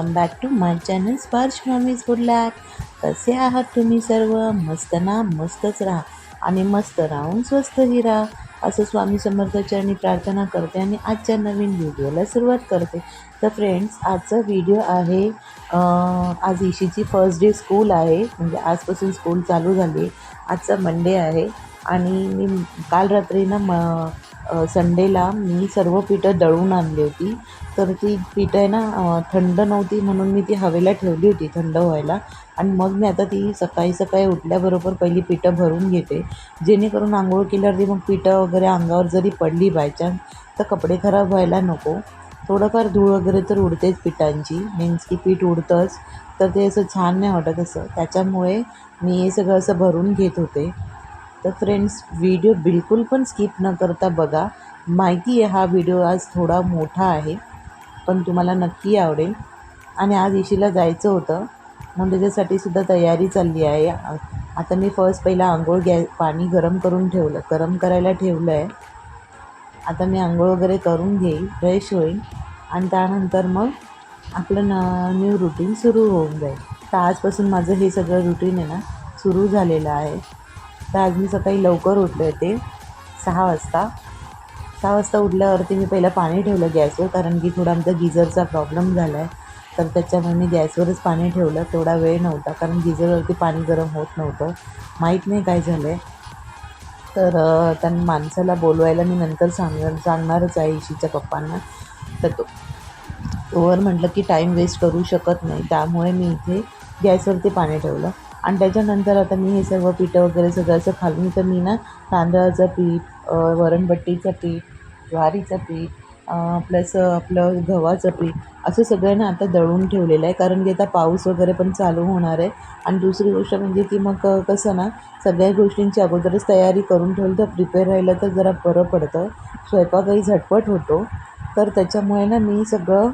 Welcome back to my channel Sparsh mummy's good luck कसे आहात तुम्ही सर्व? मस्त ना? मस्तच राहा. आणि मस्त राहून स्वस्तही राहा. असं स्वामी समर्थाचरणी प्रार्थना करते आणि आजच्या नवीन व्हिडिओला सुरुवात करते. तर फ्रेंड्स आजचा व्हिडिओ आहे आज इशीची फर्स्ट डे स्कूल आहे. म्हणजे आजपासून स्कूल चालू झाली. आजचा मंडे आहे. आणि मी काल रात्री ना म संडेला मी सर्व पिठं दळून आणली होती. तर ती पिठं आहे ना थंड नव्हती म्हणून मी ती हवेला ठेवली होती थंड व्हायला. आणि मग मी आता ती सकाळी सकाळी उठल्याबरोबर पहिली पिठं भरून घेते. जेणेकरून आंघोळ केल्यावरती मग पिठं वगैरे अंगावर जरी पडली बायचान तर कपडे खराब व्हायला नको. थोडंफार धूळ वगैरे तर उडतेच पिठांची. मीन्स की पीठ उडतंच. तर ते असं छान नाही वाटत असं. त्याच्यामुळे मी हे सगळं असं भरून घेत होते. तर फ्रेंड्स व्हिडिओ बिलकुल पण स्किप न करता बघा. माहिती आहे हा व्हिडिओ आज थोडा मोठा आहे पण तुम्हाला नक्की आवडेल. आणि आज इशीला जायचं होतं. मग त्याच्यासाठी सुद्धा तयारी चालली आहे. आता मी फर्स्ट पहिला आंघोळ गॅ पाणी गरम करून ठेवलं गरम करायला ठेवलं आहे आता मी आंघोळ वगैरे करून घेईल फ्रेश होईल. आणि त्यानंतर मग आपलं न न्यू रुटीन सुरू होऊन जाईल. तर आजपासून माझं हे सगळं रुटीन आहे ना सुरू झालेलं आहे. तर आज मी सकाळी लवकर उठले होते. सहा वाजता. सहा वाजता उठल्यावरती मी पहिलं पाणी ठेवलं गॅसवर कारण की थोडा आमचा गिझरचा प्रॉब्लेम झाला आहे तर त्याच्यामुळे मी गॅसवरच पाणी ठेवलं. तेवढा वेळ नव्हता कारण गिझरवरती पाणी गरम होत नव्हतं. माहीत नाही काय झालं आहे तर त्या माणसाला बोलवायला मी नंतर सांगणार सांगणारच आहे इशीच्या पप्पांना. तर तो तोवर म्हटलं की टाईम वेस्ट करू शकत नाही. त्यामुळे मी इथे गॅसवरती पाणी ठेवलं. आणि त्याच्यानंतर आता मी हे सर्व पिठं वगैरे सगळं असं खालून तर मी ना तांदळाचं पीठ वरणबट्टीचं पीठ ज्वारीचं पीठ प्लस आपलं गव्हाचं पीठ असं सगळं ना आता दळून ठेवलेलं आहे. कारण की आता पाऊस वगैरे पण चालू होणार आहे. आणि दुसरी गोष्ट म्हणजे की मग कसं ना सगळ्या गोष्टींची अगोदरच तयारी करून ठेवली. तर प्रिपेअर राहिलं तर जरा बरं पडतं. स्वयंपाकही झटपट होतो. तर त्याच्यामुळे ना मी सगळं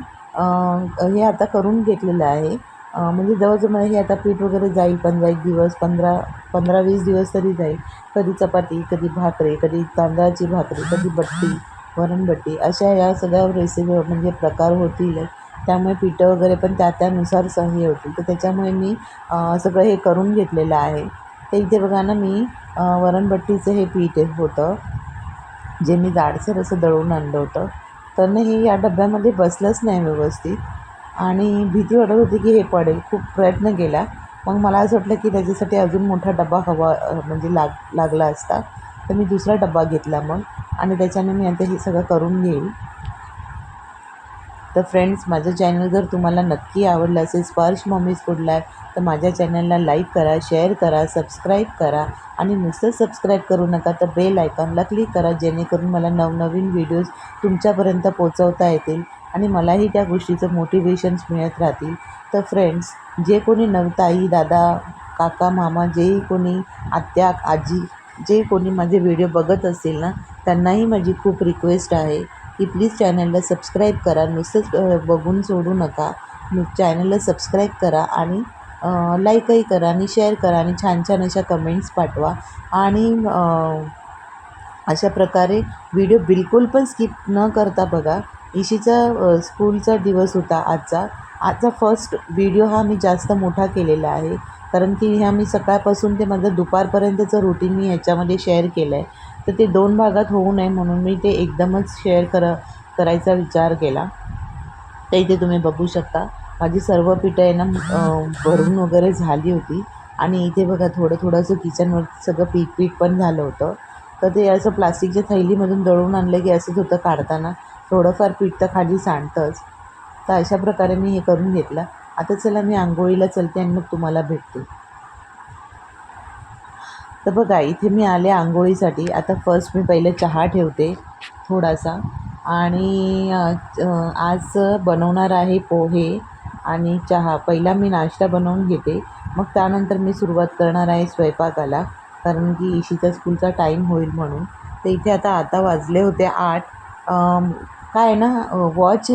हे आता करून घेतलेलं आहे. म्हणजे जवळजवळ मला हे आता पीठ वगैरे जाईल पंधरा एक दिवस पंधरा पंधरा वीस दिवस तरी जाईल. कधी चपाती कधी भाकरी कधी तांदळाची भाकरी कधी बट्टी वरणबट्टी अशा या सगळ्या रेसिपी म्हणजे प्रकार होतील. त्यामुळे पिठं वगैरे पण त्या त्यानुसार स हे होतील. तर त्याच्यामुळे मी सगळं हे करून घेतलेलं आहे. ते इथे बघा ना मी वरणबट्टीचं हे पीठ होतं. जे मी जाडसर असं दळून आणलं होतं. तर ना हे या डब्यामध्ये बसलंच नाही व्यवस्थित. आणि भीती वाटत होती की हे पडेल. खूप प्रयत्न केला. मग मला असं वाटलं की त्याच्यासाठी अजून मोठा डबा हवा म्हणजे लाग लागला असता. तर मी दुसरा डबा घेतला मग. आणि त्याच्याने मी आता हे सगळं करून घेईल तर फ्रेंड्स माझं चॅनल जर तुम्हाला नक्की आवडलं असेल स्पर्श मम्मीज फूड लाईफ तर माझ्या चॅनलला लाईक करा शेअर करा सबस्क्राईब करा. आणि नुसतं सबस्क्राईब करू नका तर बेल आयकॉनला क्लिक करा जेणेकरून मला नवनवीन व्हिडिओज तुमच्यापर्यंत पोचवता येतील. आणि मलाही त्या गोष्टीचं मोटिवेशन्स मिळत राहतील. तर फ्रेंड्स जे कोणी नवताई दादा काका मामा जेही कोणी आत्या आजी जे कोणी माझे व्हिडिओ बघत असतील ना त्यांनाही माझी खूप रिक्वेस्ट आहे की प्लीज चॅनलला सबस्क्राईब करा. नुसतंच बघून सोडू नका. चॅनलला सबस्क्राईब करा आणि लाईकही करा आणि शेअर करा आणि छान छान अशा कमेंट्स पाठवा. आणि अशा प्रकारे व्हिडिओ बिलकुल पण स्किप न करता बघा. इशीचा स्कूलचा दिवस होता आजचा. आजचा फर्स्ट व्हिडिओ हा मी जास्त मोठा केलेला आहे. कारण की ह्या मी सकाळपासून ते माझं दुपारपर्यंतचं रुटीन मी ह्याच्यामध्ये शेअर केलं आहे तर ते दोन भागात होऊ नये म्हणून मी ते एकदमच शेअर कर करायचा विचार केला. तर इथे तुम्ही बघू शकता माझी सर्व पिठं आहे ना भरून वगैरे झाली होती. आणि इथे बघा थोडं थोडंसं किचनवर सगळं पीठ पीठ पण झालं होतं. तर ते असं प्लास्टिकच्या थैलीमधून दळून आणलं की असंच होतं काढताना. थोडंफार पीठ तर खाली सांडतंच. तर अशा प्रकारे मी हे करून घेतलं. आता चला मी आंघोळीला चलते आणि मग तुम्हाला भेटते. तर बघा इथे मी आले आंघोळीसाठी. आता फर्स्ट मी पहिले चहा ठेवते थोडासा. आणि आज बनवणार आहे पोहे आणि चहा. पहिला मी नाश्ता बनवून घेते. मग त्यानंतर मी सुरुवात करणार आहे स्वयंपाकाला. कारण की इशीचा स्कूलचा टाईम होईल म्हणून. तर इथे आता आता वाजले होते आठ. काय आहे ना वॉच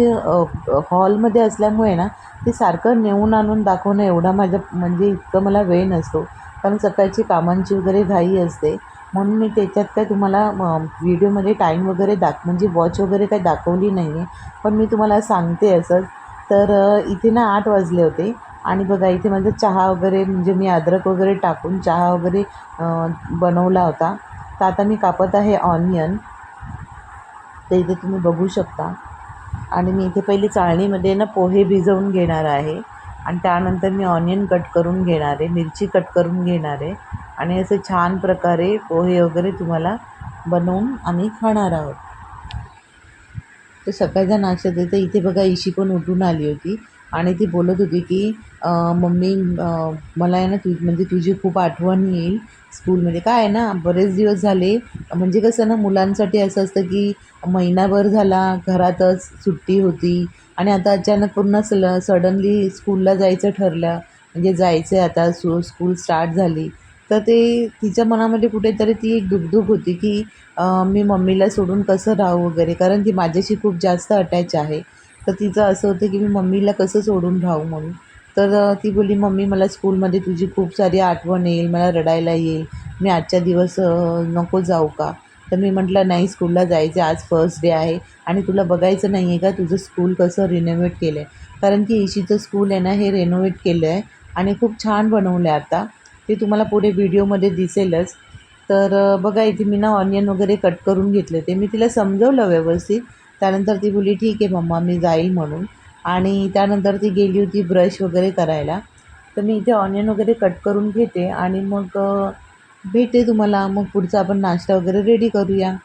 हॉलमध्ये असल्यामुळे ना ते सारखं नेऊन आणून दाखवणं एवढा माझ्या म्हणजे इतकं मला वेळ नसतो. कारण सकाळची कामांची वगैरे घाई असते. म्हणून मी त्याच्यात काय तुम्हाला व्हिडिओमध्ये टाईम वगैरे दाख म्हणजे वॉच वगैरे काही दाखवली नाही आहे पण मी तुम्हाला सांगते असंच. तर इथे ना आठ वाजले होते. आणि बघा इथे माझा चहा वगैरे म्हणजे मी अद्रक वगैरे टाकून चहा वगैरे बनवला होता. तर आता मी कापत आहे ऑनियन तर इथे तुम्ही बघू शकता. आणि मी इथे पहिली चाळणीमध्ये ना पोहे भिजवून घेणार आहे. आणि त्यानंतर मी ऑनियन कट करून घेणार आहे मिरची कट करून घेणार आहे. आणि असे छान प्रकारे पोहे वगैरे तुम्हाला बनवून आम्ही खाणार आहोत. तर सकाळच्या नाश्त्यात तर इथे बघा इशी पण उठून आली होती. आणि ती बोलत होती की मम्मी मला आहे ना तु म्हणजे तुझी खूप आठवण येईल स्कूलमध्ये. काय आहे ना बरेच दिवस झाले. म्हणजे कसं ना मुलांसाठी असं असतं की महिनाभर झाला घरातच सुट्टी होती. आणि आता अचानक पूर्ण सल सडनली स्कूलला जायचं ठरलं. म्हणजे जायचं आहे आता सु स्कूल स्टार्ट झाली. तर ते तिच्या मनामध्ये कुठेतरी ती एक दुगदुग होती की मी मम्मीला सोडून कसं राहू वगैरे. कारण ती माझ्याशी खूप जास्त अटॅच आहे. तर तिचं असं होतं की मी मम्मीला कसं सोडून राहू म्हणून. तर ती बोलली मम्मी मला स्कूलमध्ये तुझी खूप सारी आठवण येईल मला रडायला येईल. मी आजच्या दिवस नको जाऊ का? तर मी म्हटलं नाही स्कूलला जायचं आज फर्स्ट डे आहे आणि तुला बघायचं नाही आहे का तुझं स्कूल कसं रिनोव्हेट केलं आहे कारण की इशीचं स्कूल आहे ना हे रेनोव्हेट केलं आहे आणि खूप छान बनवलं आहे आता. ते तुम्हाला पुढे व्हिडिओमध्ये दिसेलच. तर बघा इथे मी ना ऑनियन वगैरे कट करून घेतले. ते मी तिला समजवलं व्यवस्थित. त्यानंतर ती बोलली ठीक आहे मम्मा मी जाईल म्हणून. आणि त्यानंतर ती गेली होती ब्रश वगैरे करायला. तर मी इथे ऑनियन वगैरे कट करून घेते आणि मग भेटते तुम्हाला. मग पुढचा आपण नाश्ता वगैरे रेडी करूया.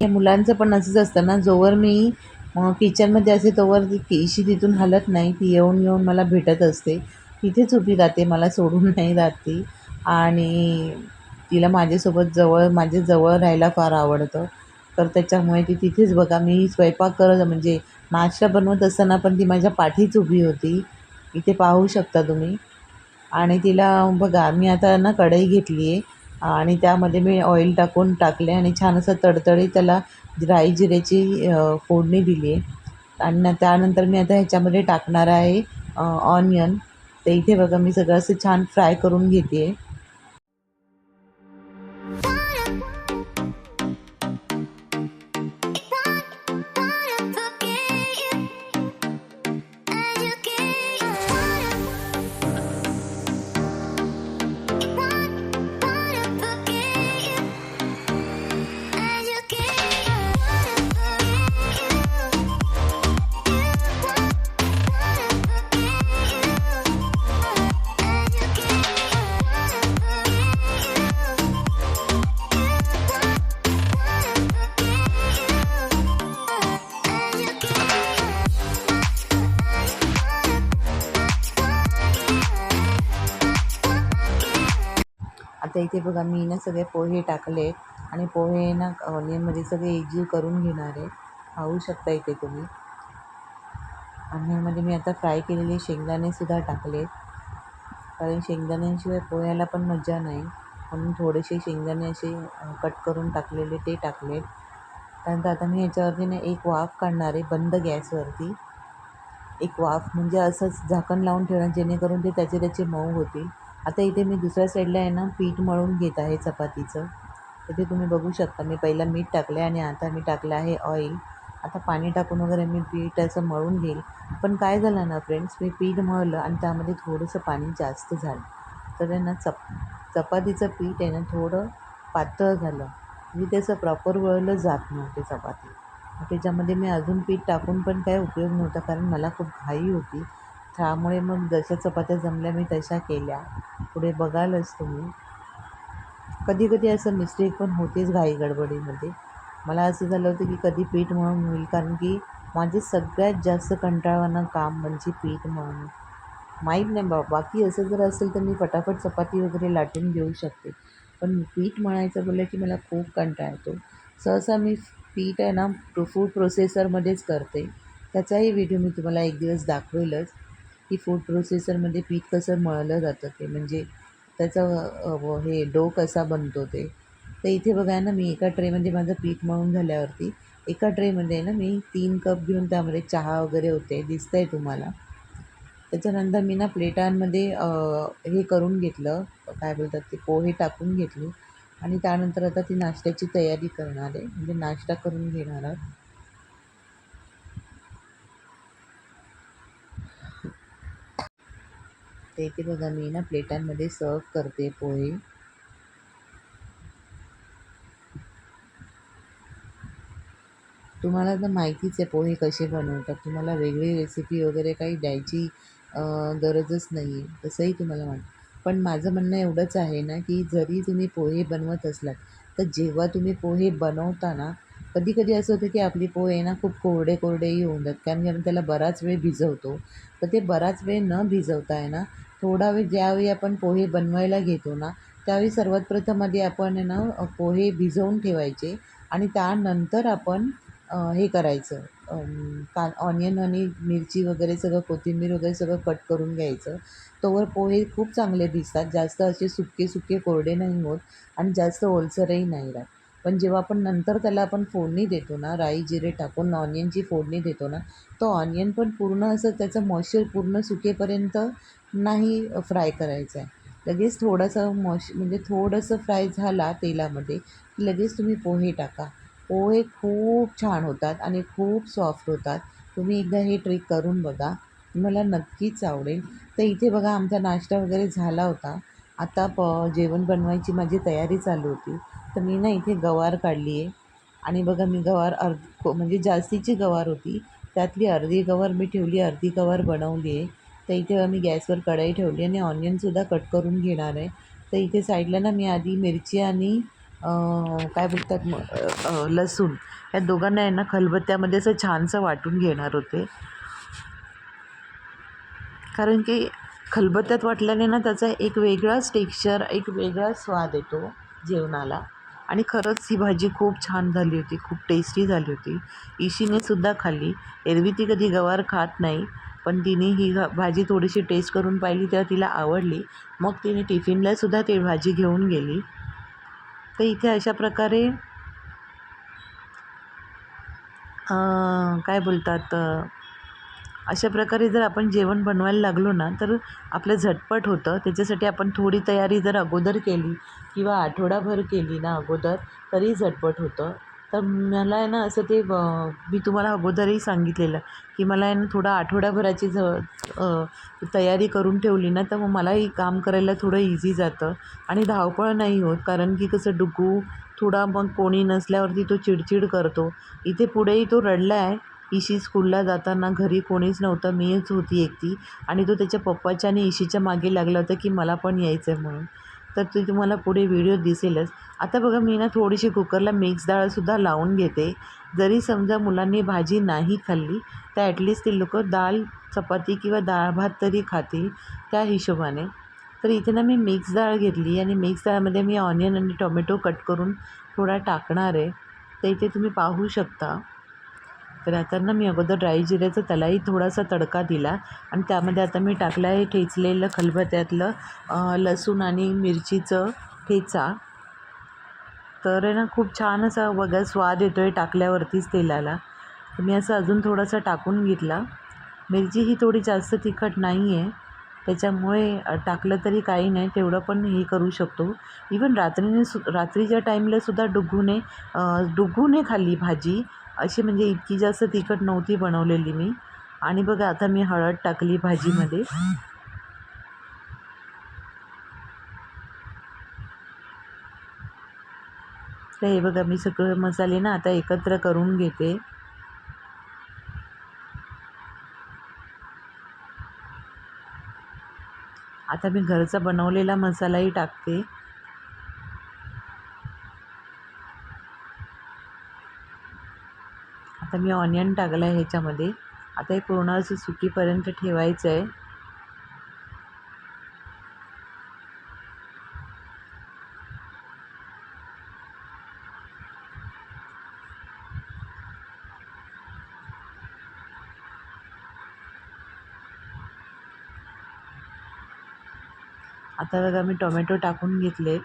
या मुलांचं पण असंच असतं ना जोवर मी किचनमध्ये असे तोवर ती केशी तिथून हलत नाही ती येऊन येऊन मला भेटत असते. तिथेच उभी राहते मला सोडून नाही राहत. ती आणि तिला माझ्यासोबत जवळ माझ्या जवळ राहायला फार आवडतं. तर त्याच्यामुळे ती तिथेच बघा मी स्वयंपाक करत म्हणजे नाश्ता बनवत असताना पण ती माझ्या पाठीच उभी होती. इथे पाहू शकता तुम्ही. आणि तिला बघा मी आता ना कढई घेतली आहे आणि त्यामध्ये मी ऑइल टाकून टाकले आणि छान असं तडतडीत त्याला राई जिऱ्याची फोडणी दिली आहे आणि त्यानंतर मी आता ह्याच्यामध्ये टाकणार आहे ऑनियन तर इथे बघा मी सगळं असं छान फ्राय करून घेते आहे आता इथे बघा मी ना सगळे पोहे टाकले आणि पोहे ना ऑनियनमध्ये सगळे एकजीव करून घेणार आहे. पाहू शकता इथे तुम्ही. आणि मी आता फ्राय केलेले शेंगदाणेसुद्धा टाकले. कारण शेंगदाण्यांशिवाय पोह्याला पण मजा नाही. म्हणून थोडेसे शेंगदाणे असे कट करून टाकलेले ते टाकले. त्यानंतर आता मी याच्यावरती ना एक वाफ काढणार आहे बंद गॅसवरती. एक वाफ म्हणजे असंच झाकण लावून ठेवणार जेणेकरून ते त्याचे त्याचे मऊ होतील. आता इथे मी दुसऱ्या साईडला आहे ना पीठ मळून घेत आहे चपातीचं. इथे तुम्ही बघू शकता मी पहिला मीठ टाकलं आहे आणि आता मी टाकलं आहे ऑइल आता पाणी टाकून वगैरे मी पीठ असं मळून घेईल. पण काय झालं ना फ्रेंड्स मी पीठ मळलं आणि त्यामध्ये थोडंसं पाणी जास्त झालं. तर आहे ना चप चपातीचं पीठ आहे ना थोडं पातळ झालं. मी त्याचं प्रॉपर वळलं जात नव्हते चपाती. त्याच्यामध्ये मी अजून पीठ टाकून पण काय उपयोग नव्हता कारण मला खूप घाई होती. त्यामुळे मग जशा चपात्या जमल्या मी तशा केल्या. पुढे बघालच तुम्ही. कधी कधी असं मिस्टेक पण होतेच घाई गडबडीमध्ये. मला असं झालं होतं की कधी पीठ मळून होईल कारण की माझे सगळ्यात जास्त कंटाळवाणं काम म्हणजे पीठ म्हणून. माहीत नाही बा बाकी असं जर असेल तर मी फटाफट चपाती वगैरे लाटून घेऊ शकते. पण पीठ मळायचं बोललं की मला खूप कंटाळा येतो. सहसा मी पीठ आहे ना फूड प्रोसेसरमध्येच करते. त्याचाही व्हिडिओ मी तुम्हाला एक दिवस दाखवेलच. की फूड प्रोसेसरमध्ये पीठ कसं मळलं जातं ते. म्हणजे त्याचं हे डो कसा बनतो ते. तर इथे बघा ना मी एका ट्रेमध्ये माझं पीठ मळून झाल्यावरती एका ट्रेमध्ये ना मी तीन कप घेऊन त्यामध्ये चहा वगैरे होते दिसतं आहे तुम्हाला. त्याच्यानंतर मी ना प्लेटांमध्ये हे करून घेतलं. काय बोलतात ते पोहे टाकून घेतले. आणि त्यानंतर आता ती नाश्त्याची तयारी करणार आहे. म्हणजे नाश्ता करून घेणार आहोत. ते बघा मी ना प्लेटांमध्ये सर्व करते पोहे. तुम्हाला तर माहितीच आहे पोहे कसे बनवतात. तुम्हाला वेगळी रेसिपी वगैरे काही द्यायची गरजच नाही आहे तसंही तुम्हाला म्हण पण माझं म्हणणं एवढंच आहे ना की जरी तुम्ही पोहे बनवत असलात तर जेव्हा तुम्ही पोहे बनवता ना कधी कधी असं होतं की आपली पोहे ना खूप कोरडे कोरडेही होऊन जातात. कारण की आपण त्याला बराच वेळ भिजवतो. तर ते बराच वेळ न भिजवता आहे ना थोडा वेळ ज्यावेळी आपण पोहे बनवायला घेतो ना त्यावेळी सर्वात प्रथम आधी आपण आहे ना पोहे भिजवून ठेवायचे आणि त्यानंतर आपण हे करायचं. का ऑनियन आणि मिरची वगैरे सगळं कोथिंबीर वगैरे सगळं कट करून घ्यायचं. तोवर पोहे खूप चांगले भिजतात. जास्त असे सुके सुके कोरडे नाही होत आणि जास्त ओलसरही नाही राहत. पण जेव्हा आपण नंतर त्याला आपण फोडणी देतो ना राई जिरे टाकून ऑनियनची फोडणी देतो ना तो ऑनियन पण पूर्ण असं त्याचं मॉइश्चर पूर्ण सुकेपर्यंत नाही फ्राय करायचं आहे लगेच थोडंसं मॉश म्हणजे थोडंसं फ्राय झाला तेलामध्ये की लगेच तुम्ही पोहे टाका. पोहे खूप छान होतात आणि खूप सॉफ्ट होतात. तुम्ही एकदा हे ट्रिक करून बघा. मला नक्कीच आवडेल. तर इथे बघा आमचा नाश्ता वगैरे झाला होता. आता प जेवण बनवायची माझी तयारी चालू होती. तर मी ना इथे गवार काढली आहे. आणि बघा मी गवार अर्ध म्हणजे जास्तीची गवार होती. त्यातली अर्धी गवार मी ठेवली अर्धी गवार बनवली आहे. तर इथे मी गॅसवर कढई ठेवली आणि ऑनियनसुद्धा कट करून घेणार आहे. तर इथे साईडला ना मी आधी मिरची आणि काय बोलतात लसूण या दोघांना आहे ना खलबत्त्यामध्ये असं छानसं वाटून घेणार होते. कारण की खलबत्त्यात वाटल्याने ना त्याचा एक वेगळाच टेक्स्चर एक वेगळाच स्वाद येतो जेवणाला. आणि खरंच ही भाजी खूप छान झाली होती खूप टेस्टी झाली होती. इशीने सुद्धा खाल्ली. एरवी ती कधी गवार खात नाही. पण तिने ही भाजी थोडीशी टेस्ट करून पाहिली तेव्हा तिला आवडली. मग तिने टिफिनलासुद्धा ती भाजी घेऊन गेली. तर इथे अशा प्रकारे काय बोलतात अशा प्रकारे जर आपण जेवण बनवायला लागलो ना तर आपलं झटपट होतं. त्याच्यासाठी आपण थोडी तयारी जर अगोदर केली किंवा आठवडाभर केली ना अगोदर तरी झटपट होतं. तर मला आहे ना असं ते मी तुम्हाला अगोदरही सांगितलेलं की मला आहे ना थोडं आठवड्याभराची ज तयारी करून ठेवली ना तर मग मलाही काम करायला थोडं इझी जातं. आणि धावपळ नाही होत कारण की कसं डुगू थोडा मग कोणी नसल्यावरती तो चिडचिड करतो. इथे पुढेही तो रडला आहे. इशी स्कूलला जाताना घरी कोणीच नव्हतं मीच होती एकटी. आणि तो त्याच्या पप्पाच्या आणि इशीच्या मागे लागला होता की मला पण यायचं आहे म्हणून. तर ते तुम्हाला पुढे व्हिडिओ दिसेलच. आता बघा मी ना थोडीशी कुकरला मिक्स डाळसुद्धा लावून घेते. जरी समजा मुलांनी भाजी नाही खाल्ली तर ॲटलिस्ट ते लोक डाळ चपाती किंवा डाळ भात तरी खातील त्या हिशोबाने. तर इथे ना मी मिक्स डाळ घेतली आणि मिक्स डाळमध्ये मी ऑनियन आणि टोमॅटो कट करून थोडा टाकणार आहे. तर इथे तुम्ही पाहू शकता. तर आता ना मी अगोदर ड्राई जिऱ्याचा त्यालाही थोडासा तडका दिला आणि त्यामध्ये आता मी टाकलं आहे ठेचलेलं खलबत्यातलं लसूण आणि मिरचीचं ठेचा. तर आहे ना खूप छान असा बघा स्वाद येतो आहे टाकल्यावरतीच तेलाला. तर मी असं अजून थोडासा टाकून घेतला. मिरची ही थोडी जास्त तिखट नाही आहे त्याच्यामुळे टाकलं तरी काही नाही तेवढं पण हे करू शकतो. इवन रात्रीने सु रात्रीच्या टाईमलासुद्धा डुगूने डुगूने खाल्ली भाजी. अशी म्हणजे इतकी जास्त तिखट नव्हती बनवलेली मी. आणि बघा आता मी हळद टाकली भाजीमध्ये. तर हे बघा मी सगळं मसाले ना आता एकत्र करून घेते. आता मी घरचा बनवलेला मसालाही टाकते. आता मी ऑनियन टाकलं आहे ह्याच्यामध्ये. आता हे पूर्ण असं सुकीपर्यंत ठेवायचं आहे आता बघा मी टोमॅटो टाकून घेतले.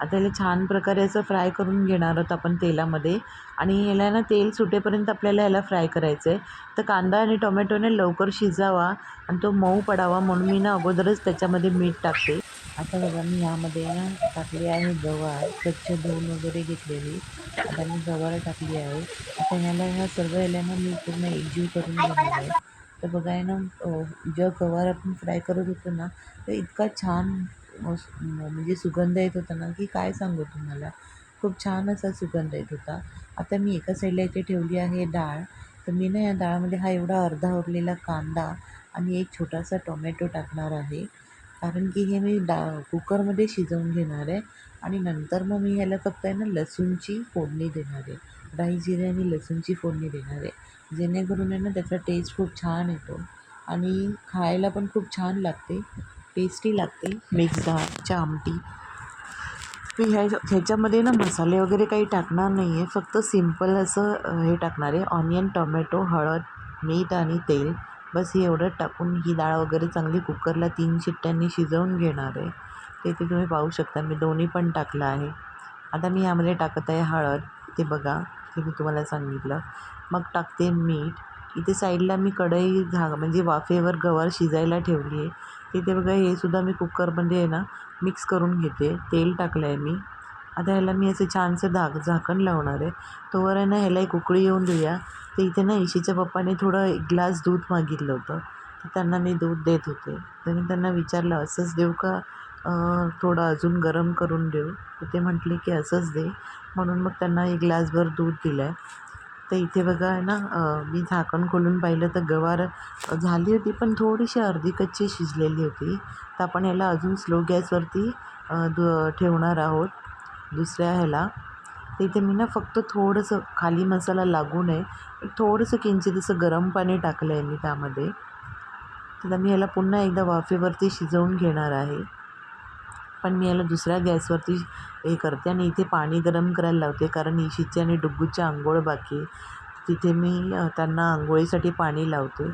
आता याला छान प्रकारे असं फ्राय करून घेणार आहोत आपण तेलामध्ये. आणि याला ना तेल सुटेपर्यंत आपल्याला याला फ्राय करायचं आहे तर कांदा आणि टोमॅटोने लवकर शिजावा आणि तो मऊ पडावा म्हणून मी ना अगोदरच त्याच्यामध्ये मीठ टाकते. आता बघा मी यामध्ये ना टाकली आहे गवार. स्वच्छ धुवून वगैरे घेतलेली. आता मी गवार टाकली आहे. आता ह्याला ह्या सर्व याला ना मी पूर्ण एकजीव करून घेणार आहे. तर बघा आहे ना जेव्हा गवार आपण फ्राय करत होतो ना तर इतका छान म्हणजे सुगंध येत होता ना की काय सांगू तुम्हाला. खूप छान असा सुगंध येत होता. आता मी एका साईडला इथे ठेवली आहे डाळ. तर मी ना या डाळमध्ये हा एवढा अर्धा उरलेला कांदा आणि एक छोटासा टोमॅटो टाकणार आहे. कारण की हे मी डा कुकरमध्ये शिजवून घेणार आहे आणि नंतर मग मी ह्याला फक्त आहे ना लसूणची फोडणी देणार आहे. राई जिरे आणि लसूणची फोडणी देणार आहे. जेणेकरून आहे ना त्याचा टेस्ट खूप छान येतो. आणि खायला पण खूप छान लागते. टेस्टी लागते. मिक्स डाळच्या आमटी मी ह्या ह्याच्यामध्ये ना मसाले वगैरे काही टाकणार नाही आहे फक्त सिंपल असं हे टाकणार आहे. ऑनियन टोमॅटो हळद मीठ आणि तेल. बस हे एवढं टाकून ही डाळ वगैरे चांगली कुकरला तीन शिट्ट्यांनी शिजवून घेणार आहे. ते ते तुम्ही पाहू शकता. मी दोन्ही पण टाकलं आहे. आता मी यामध्ये टाकत आहे हळद. ते बघा. ते मी तुम्हाला सांगितलं. मग टाकते मीठ. इथे साईडला मी कढई झाग म्हणजे वाफेवर गवार शिजायला ठेवली आहे. तिथे बघा हे सुद्धा मी कुकरमध्ये आहे ना मिक्स करून घेते. तेल टाकलं आहे मी. आता ह्याला मी असं छानसं धाक झाकण लावणार आहे. तोवर आहे ना ह्याला एक उकळी येऊन देऊया. तर इथे ना इशीच्या पप्पाने थोडं एक ग्लास दूध मागितलं होतं. तर त्यांना मी दूध देत होते. तर मी त्यांना विचारलं असंच देऊ का? थोडं अजून गरम करून देऊ. तर ते म्हटले की असंच दे. म्हणून मग त्यांना एक ग्लासभर दूध दिलं आहे तर इथे बघा आहे ना मी झाकण खोलून पाहिलं तर गवार झाली होती पण थोडीशी अर्धी कच्ची शिजलेली होती. तर आपण ह्याला अजून स्लो गॅसवरती दु ठेवणार आहोत दुसऱ्या ह्याला. तर इथे मी ना फक्त थोडंसं खाली मसाला लागू नये थोडंसं किंचित असं गरम पाणी टाकलं आहे मी त्यामध्ये. तर मी ह्याला पुन्हा एकदा वाफेवरती शिजवून घेणार आहे. पण मी याला दुसऱ्या गॅसवरती हे करते आणि इथे पाणी गरम करायला लावते. कारण इशीची आणि डुग्गूची आंघोळ बाकी तिथे मी त्यांना आंघोळीसाठी पाणी लावते.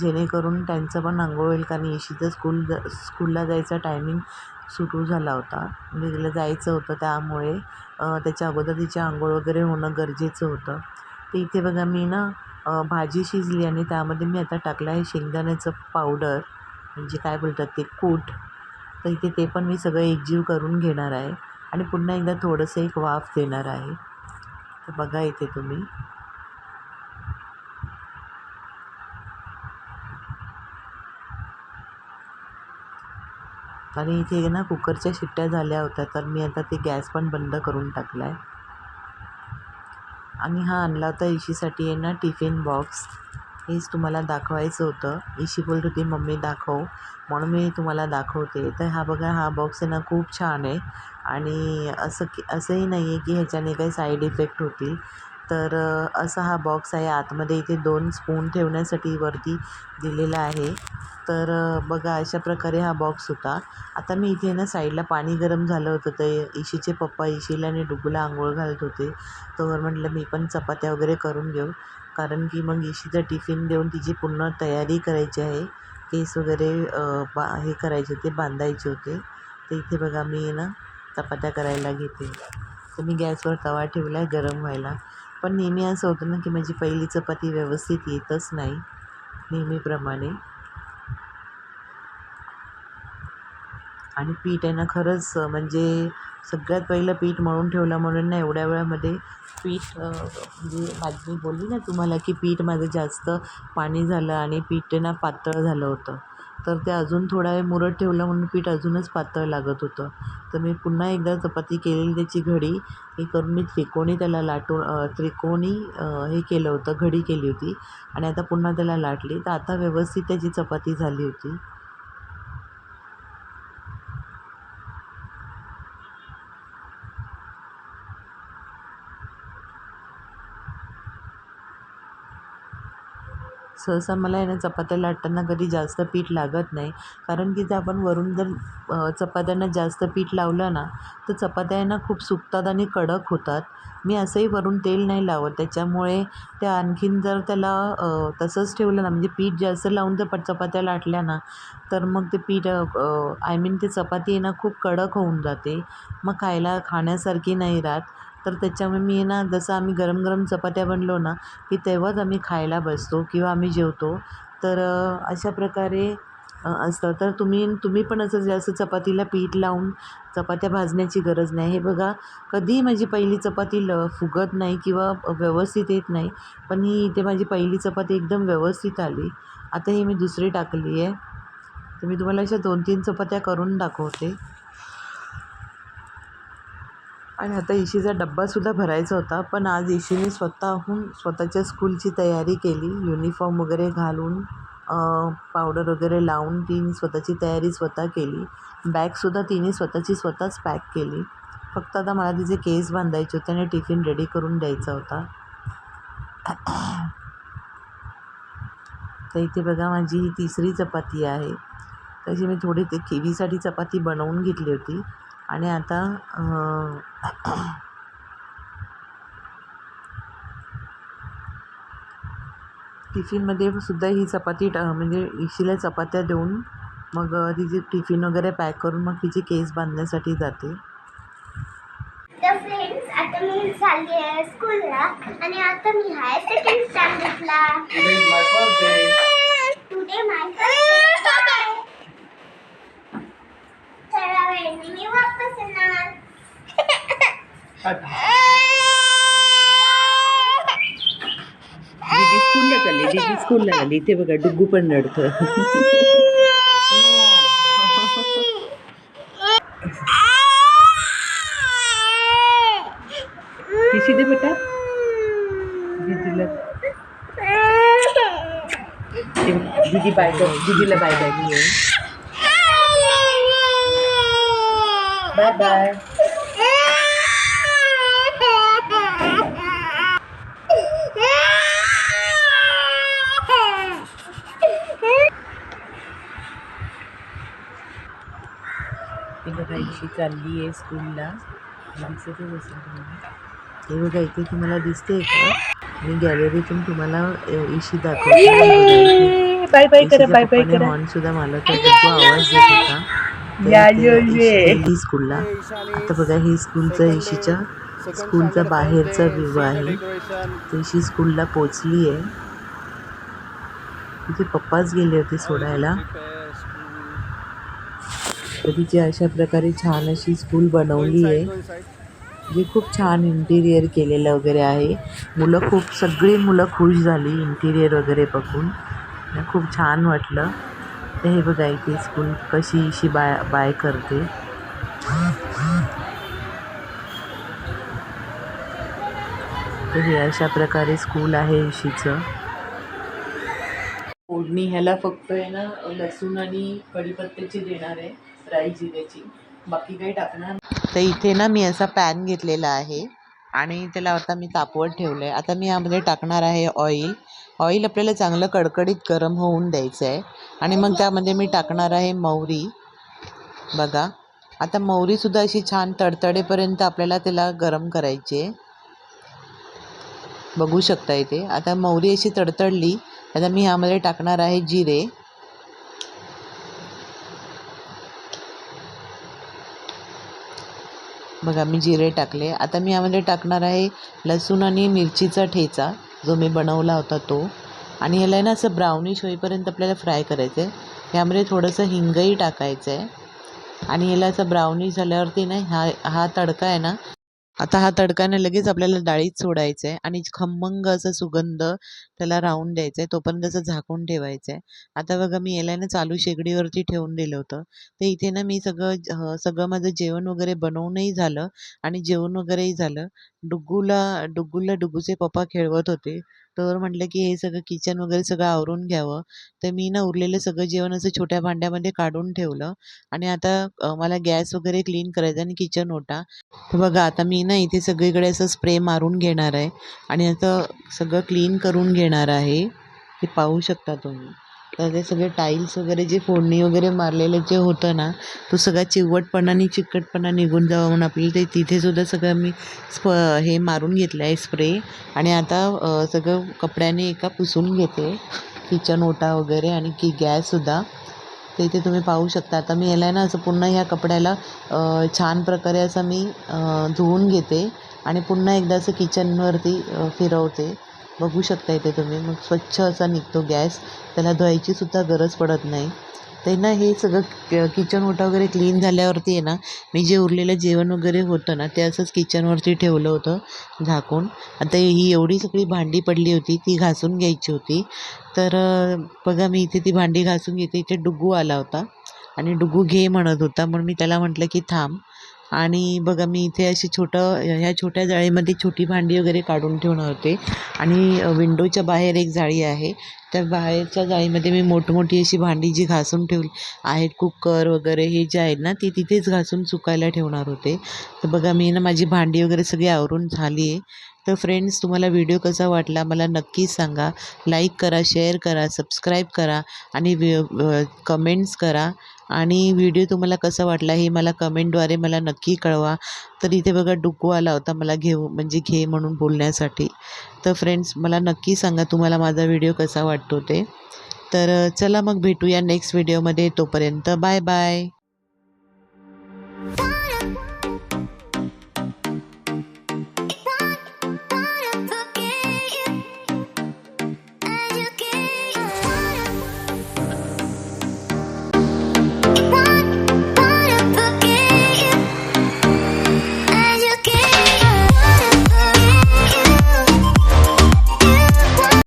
जेणेकरून त्यांचं पण आंघोळ होईल. कारण इशीचं स्कूल ज स्कूलला जायचा टायमिंग सुरू झाला होता. म्हणजे तिला जायचं होतं त्यामुळे त्याच्या अगोदर तिची आंघोळ वगैरे होणं गरजेचं होतं. तर इथे बघा मी ना भाजी शिजली आणि त्यामध्ये मी आता टाकलं आहे शेंगदाण्याचं पावडर. म्हणजे काय बोलतात ते? कूट. तर इथे ते पण मी सगळं एकजीव करून घेणार आहे. आणि पुन्हा एकदा थोडंसं एक वाफ देणार आहे. तर बघा इथे तुम्ही. आणि इथे ना कुकरच्या शिट्ट्या झाल्या होत्या तर मी आता ते गॅस पण बंद करून टाकला आहे आणि हा आणला होता इशीसाठी आहे ना टिफिन बॉक्स. हेच तुम्हाला दाखवायचं होतं. इशी बोलत होती मम्मी दाखव. म्हणून मी तुम्हाला दाखवते. तर हा बघा हा बॉक्स आहे ना खूप छान आहे. आणि असं की असंही नाही आहे की ह्याच्याने काही साईड इफेक्ट होतील. तर असा हा बॉक्स आहे. आतमध्ये इथे दोन स्पून ठेवण्यासाठी वरती दिलेला आहे. तर बघा अशा प्रकारे हा बॉक्स होता. आता मी इथे ना साईडला पाणी गरम झालं होतं. ते इशीचे पप्पा इशीला आणि डुगूला आंघोळ घालत होते. तोवर म्हटलं मी पण चपात्या वगैरे करून घेऊ. कारण की मग इशीचा टिफिन देऊन तिची पूर्ण तयारी करायची आहे. केस वगैरे बा हे करायचे होते बांधायचे होते. तर इथे बघा मी ना चपात्या करायला घेते. तर मी गॅसवर तवा ठेवला आहे गरम व्हायला. पण नेहमी असं होतं ना की माझी पहिली चपाती व्यवस्थित येतच नाही नेहमीप्रमाणे. आणि पीठ आहे ना खरंच म्हणजे सगळ्यात पहिलं पीठ मळून ठेवलं म्हणून ना एवढ्या वेळामध्ये पीठ म्हणजे माझी मी बोलली ना तुम्हाला की पीठ माझं जास्त पाणी झालं आणि पीठ ना पातळ झालं होतं. तर ते अजून थोडा वेळ मुरत ठेवलं म्हणून पीठ अजूनच पातळ लागत होतं. तर मी पुन्हा एकदा चपाती केलेली त्याची घडी हे करून मी त्रिकोणी त्याला लाटून त्रिकोणी हे केलं होतं घडी केली होती. आणि आता पुन्हा त्याला लाटली. तर आता व्यवस्थित त्याची चपाती झाली होती. सहसा मला आहे ना चपात्या लाटताना कधी जास्त पीठ लागत नाही. कारण की जर आपण वरून जर चपात्यांना जास्त पीठ लावलं ना तर चपात्या आहे ना खूप सुकतात आणि कडक होतात. मी असंही वरून तेल नाही लावत. त्याच्यामुळे त्या आणखीन जर त्याला तसंच ठेवलं ना म्हणजे पीठ जास्त लावून जर पट चपात्या लाटल्या ना तर मग ते पीठ आय मीन ते चपाती आहे ना खूप कडक होऊन जाते. मग खायला खाण्यासारखी नाही राहत. तर त्याच्यामुळे मी ना जसं आम्ही गरम गरम चपात्या बनलो ना की तेव्हाच आम्ही खायला बसतो किंवा आम्ही जेवतो. तर अशा प्रकारे असतं. तर तुम्ही तुम्ही पण असं जास्त चपातीला पीठ लावून चपात्या भाजण्याची गरज नाही. हे बघा कधीही माझी पहिली चपाती ल फुगत नाही किंवा व्यवस्थित येत नाही पण ही इथे माझी पहिली चपाती एकदम व्यवस्थित आली. आता ही मी दुसरी टाकली आहे. तर मी तुम्हाला अशा दोन तीन चपात्या करून दाखवते. आणि आता इशीचा डब्बासुद्धा भरायचा होता पण आज इशीने स्वतःहून स्वतःच्या स्कूलची तयारी केली. युनिफॉर्म वगैरे घालून पावडर वगैरे लावून तिने स्वतःची तयारी स्वतः केली. बॅगसुद्धा तिने स्वतःची स्वतःच पॅक केली. फक्त आता मला तिचे केस बांधायचे होते आणि टिफिन रेडी करून द्यायचा होता. तर इथे बघा माझी ही तिसरी चपाती आहे. तशी मी थोडी ते किवीसाठी चपाती बनवून घेतली होती. आणि आता टिफिनमध्ये सुद्धा ही चपाती टा म्हणजे इशीला चपात्या देऊन मग तिची टिफिन वगैरे पॅक करून मग तिची केस बांधण्यासाठी जाते. फ्रेंड्स आता मी चालली आहे स्कूलला आणि आता मी आहे सेकंड स्टँडर्डला. टुडे माय थोड्या वेळाने मी वापस येणार दीदी स्कूलला चालली दीदी स्कूलला चालली. इथे बघा डुग्गू पण रडतं तिशी दे बेटा. दीदीला. दीदी बाय कर दीदीला बाय बाय बाय बाय ती चालली आहे स्कूलला. दिसते हे बघा इथे तुम्हाला दिसते का? मी गॅलरीतून तुम्हाला इशी दाखवते. बाय बाय करा बाय बाय करा. हॉर्न सुद्धा मला खूप आवाज येत होता. गेली स्कूलला आता बघा ही स्कूलचा इशीच्या स्कूलचा बाहेरचा व्ह्यू आहे. तर इशी स्कूलला पोचली आहे. तिचे पप्पाच गेले होते सोडायला. तर तिची अशा प्रकारे छान अशी स्कूल बनवली आहे. जे खूप छान इंटिरियर केलेलं वगैरे आहे. मुलं खूप सगळी मुलं खुश झाली इंटिरियर वगैरे बघून. खूप छान वाटलं. तर हे बघा इथे स्कूल कशी इशी बाय बाय करते. तर हे अशा प्रकारे स्कूल आहे इशीचं फोडणी ह्याला फक्त आहे ना लसूण आणि कढीपत्त्याची देणार आहे राई जिऱ्याची. बाकी काही टाकणार तर इथे ना मी असा पॅन घेतलेला आहे आणि त्याला आता मी तापवत ठेवलं आहे आता मी यामध्ये टाकणार आहे ऑइल ऑइल आपल्याला चांगलं कडकडीत गरम होऊन द्यायचं आहे आणि मग त्यामध्ये मी टाकणार आहे मोहरी बघा आता मोहरीसुद्धा अशी छान तडतडेपर्यंत आपल्याला त्याला गरम करायची आहे. बघू शकता इथे. आता मोहरी अशी तडतडली आता मी ह्यामध्ये टाकणार आहे जिरे. बघा मी जिरे टाकले. आता मी यामध्ये टाकणार आहे लसूण आणि मिरचीचा ठेचा. जो मी बनवला होता तो. आणि ह्याला आहे ना असं ब्राउनिश होईपर्यंत आपल्याला फ्राय करायचं आहे यामध्ये थोडंसं हिंगही टाकायचं आहे आणि ह्याला असं ब्राउनिश झाल्यावरती ना हा हा तडका आहे ना आता हा तडकाने लगेच आपल्याला डाळीत सोडायचं आहे आणि खमंग असा सुगंध त्याला राहून द्यायचा आहे तोपर्यंत असं झाकून ठेवायचं आहे आता बघा मी याला ना चालू शेगडीवरती ठेवून दिलं होतं. तर इथे ना मी सगळं सगळं माझं जेवण वगैरे बनवूनही झालं आणि जेवण वगैरेही झालं. डुग्गूला डुग्गूला डुग्गूचे पप्पा खेळवत होते. तर म्हटलं की हे सगळं किचन वगैरे सगळं आवरून घ्यावं. तर मी ना उरलेलं सगळं जेवण असं छोट्या भांड्यामध्ये काढून ठेवलं. आणि आता मला गॅस वगैरे क्लीन करायचा आणि किचन ओटा. तर बघा आता मी ना इथे सगळीकडे असं स्प्रे मारून घेणार आहे. आणि आता सगळं क्लीन करून घेणार आहे. ते पाहू शकता तुम्ही. तर ते सगळे टाईल्स वगैरे जे फोडणी वगैरे मारलेलं जे होतं ना तो सगळा चिवटपणा आणि चिकटपणा निघून जावा म्हणून आपल्याला ते तिथेसुद्धा सगळं मी स्प हे मारून घेतलं आहे स्प्रे आणि आता सगळं कपड्याने एका पुसून घेते. किचन ओटा वगैरे आणि की गॅससुद्धा ते इथे तुम्ही पाहू शकता. आता मी याला ना असं पुन्हा ह्या कपड्याला छान प्रकारे असं मी धुवून घेते. आणि पुन्हा एकदा असं किचनवरती फिरवते. बघू शकता इथे तुम्ही. मग स्वच्छ असा निघतो गॅस. त्याला धुवायची सुद्धा गरज पडत नाही. ते ना हे सगळं किचन ओटा वगैरे क्लीन झाल्यावरती आहे ना मी जे उरलेलं जेवण वगैरे होतं ना ते असंच किचनवरती ठेवलं होतं झाकून. आता ही एवढी सगळी भांडी पडली होती ती घासून घ्यायची होती. तर बघा मी इथे ती भांडी घासून घेते. इथे डुगू आला होता. आणि डुगू घे म्हणत होता. म्हणून मी त्याला म्हटलं की थांब. आणि बघा मी इथे अशी छोटं ह्या छोट्या जाळीमध्ये छोटी भांडी वगैरे काढून ठेवणार होते. आणि विंडोच्या बाहेर एक जाळी आहे. त्या बाहेरच्या जाळीमध्ये मी मोठमोठी अशी भांडी जी घासून ठेवली आहेत कुकर वगैरे हे जे आहेत ना ती तिथेच घासून सुकायला ठेवणार होते. तर बघा मी ना माझी भांडी वगैरे सगळी आवरून झाली आहे. तर फ्रेंड्स तुम्हाला व्हिडिओ कसा वाटला मला नक्कीच सांगा. लाईक करा शेअर करा सबस्क्राईब करा आणि कमेंट्स करा. आणि व्हिडिओ तुम्हाला कसा वाटला हे मला कमेंटद्वारे मला नक्की कळवा. तर इथे बघा डुकू आला होता मला घेऊ म्हणजे घे म्हणून बोलण्यासाठी. तर फ्रेंड्स मला नक्की सांगा तुम्हाला माझा व्हिडिओ कसा वाटतो ते. तर चला मग भेटूया नेक्स्ट व्हिडिओमध्ये तोपर्यंत बाय बाय